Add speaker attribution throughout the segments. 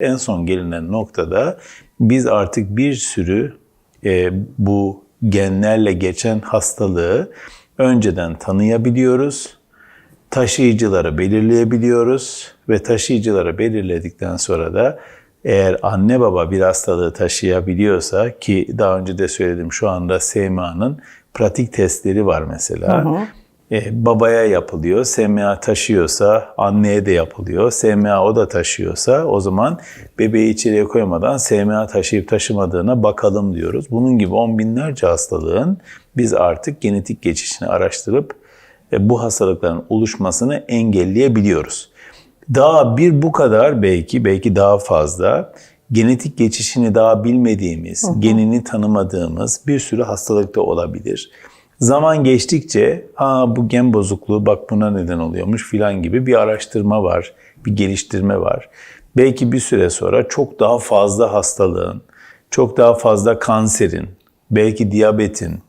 Speaker 1: En son gelinen noktada biz artık bir sürü e, bu genlerle geçen hastalığı önceden tanıyabiliyoruz. Taşıyıcıları belirleyebiliyoruz ve taşıyıcıları belirledikten sonra da eğer anne baba bir hastalığı taşıyabiliyorsa ki daha önce de söyledim şu anda SMA'nın pratik testleri var mesela. E, babaya yapılıyor. SMA taşıyorsa anneye de yapılıyor. SMA o da taşıyorsa o zaman bebeği içeriye koymadan SMA taşıyıp taşımadığına bakalım diyoruz. Bunun gibi on binlerce hastalığın biz artık genetik geçişini araştırıp e, bu hastalıkların oluşmasını engelleyebiliyoruz. Daha bir bu kadar belki belki daha fazla genetik geçişini daha bilmediğimiz, genini tanımadığımız bir sürü hastalık da olabilir. Zaman geçtikçe ha bu gen bozukluğu bak buna neden oluyormuş filan gibi bir araştırma var, bir geliştirme var. Belki bir süre sonra çok daha fazla hastalığın, çok daha fazla kanserin, belki diyabetin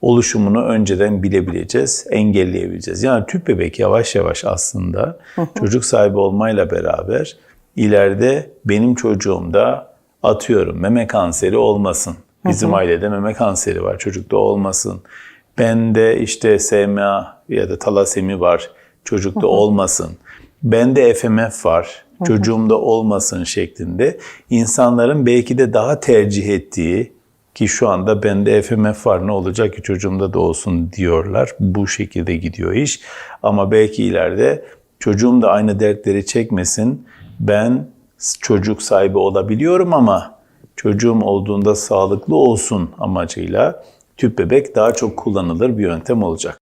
Speaker 1: oluşumunu önceden bilebileceğiz, engelleyebileceğiz. Yani tüp bebek yavaş yavaş aslında çocuk sahibi olmayla beraber ileride benim çocuğumda atıyorum meme kanseri olmasın. Bizim ailede meme kanseri var, çocukta olmasın. Bende işte SMA ya da talasemi var, çocukta olmasın. Bende FMF var, çocuğumda olmasın şeklinde insanların belki de daha tercih ettiği ki şu anda bende FMF var ne olacak ki çocuğumda da olsun diyorlar. Bu şekilde gidiyor iş. Ama belki ileride çocuğum da aynı dertleri çekmesin. Ben çocuk sahibi olabiliyorum ama çocuğum olduğunda sağlıklı olsun amacıyla tüp bebek daha çok kullanılır bir yöntem olacak.